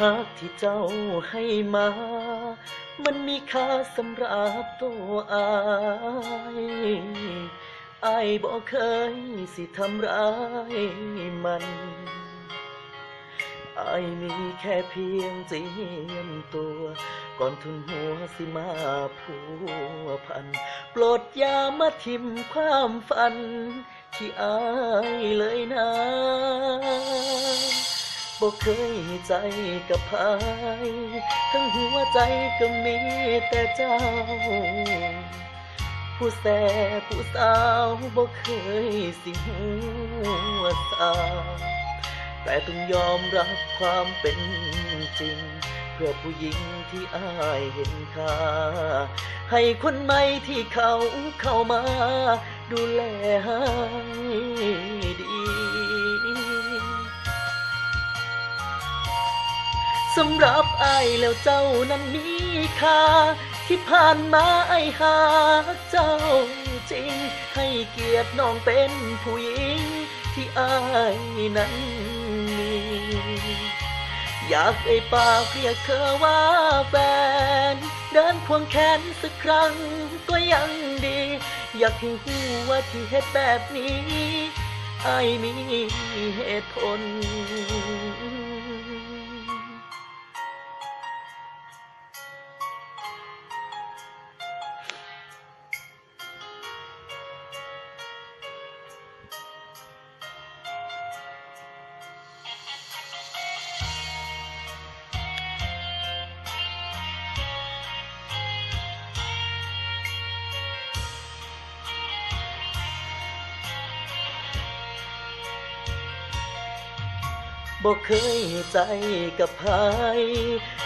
หากที่เจ้าให้มา มันมีค่าสำหรับตัวอายอายบอกเคยสิทำร้ายมันอายมีแค่เพียงเจียมตัว ก่อนทุนหัวสิมาผัวพัน โปรดอย่ามาทิมความฝัน ที่อายเลยนะ บอกเคยมีใจกับพายทั้งหัวใจก็มีแต่เจ้า ผู้แสผู้สาวบอกเคยสิหัวสาวแต่ต้องยอมรับความเป็นจริง เพื่อผู้หญิงที่อายเห็นค่า ให้คนใหม่ที่เขาเข้ามา ดูแลให้ดี สำหรับอายแล้วเจ้านั้นมีค่า ที่ผ่านมาไอายหาเจ้าจริง ให้เกียรติน้องเป็นผู้หญิง ที่อายนั้นมีอยากเอ่ยปากเรียกเธอว่าแฟน เดินควงแขนสักครั้งก็ยังดี อยากให้หูว่าที่เฮ็ดแบบนี้ ไอมีเหตุผล บอกเคยใจกับใคร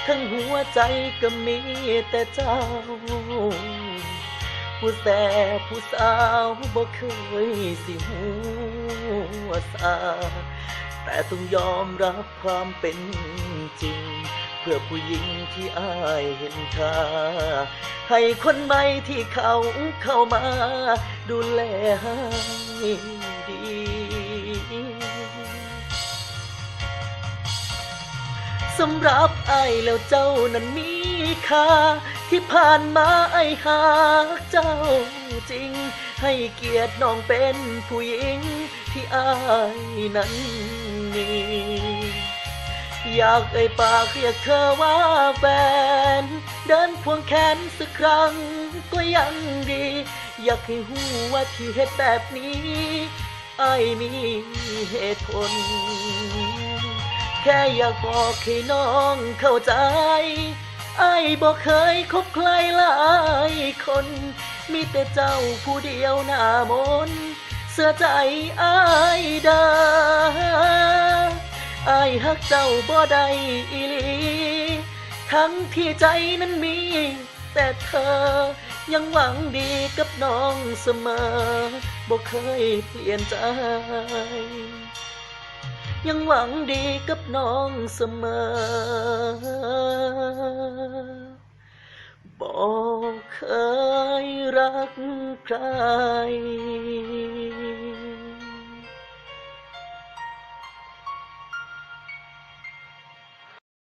ทั้งหัวใจก็มีแต่เจ้า ผู้แส่ผู้สาวบอกเคยสิหัวสาแต่ต้องยอมรับความเป็นจริง เพื่อผู้หญิงที่อายเห็นค่าให้คนใหม่ที่เขาเข้ามา ดูแลให้ดี สำหรับไอายแล้วเจ้านั้นมีค่าที่ผ่านมาไอายหาเจ้าจริง ให้เกียรติน้องเป็นผู้หญิงที่อายนั้นมีอยากเอ่ยปากเรียกเธอว่าแฟน เดินควงแขนสักครั้งก็ยังดี อยากให้หูว่าที่เฮ็ดแบบนี้ไอายมีเหตุผล แค่อยากบอกให้น้องเข้าใจไอ้บอกเคยคบใครหลายคน มีแต่เจ้าผู้เดียวหน้ามนเสื้อใจไอ้ดาไอ้ฮักเจ้าบ่ได้อีหลีทั้งที่ใจนั้นมี แต่เธอยังหวังดีกับน้องเสมอบอกเคยเปลี่ยนใจ ยังหวังดีกับน้องเสมอ บอกเคยรักใคร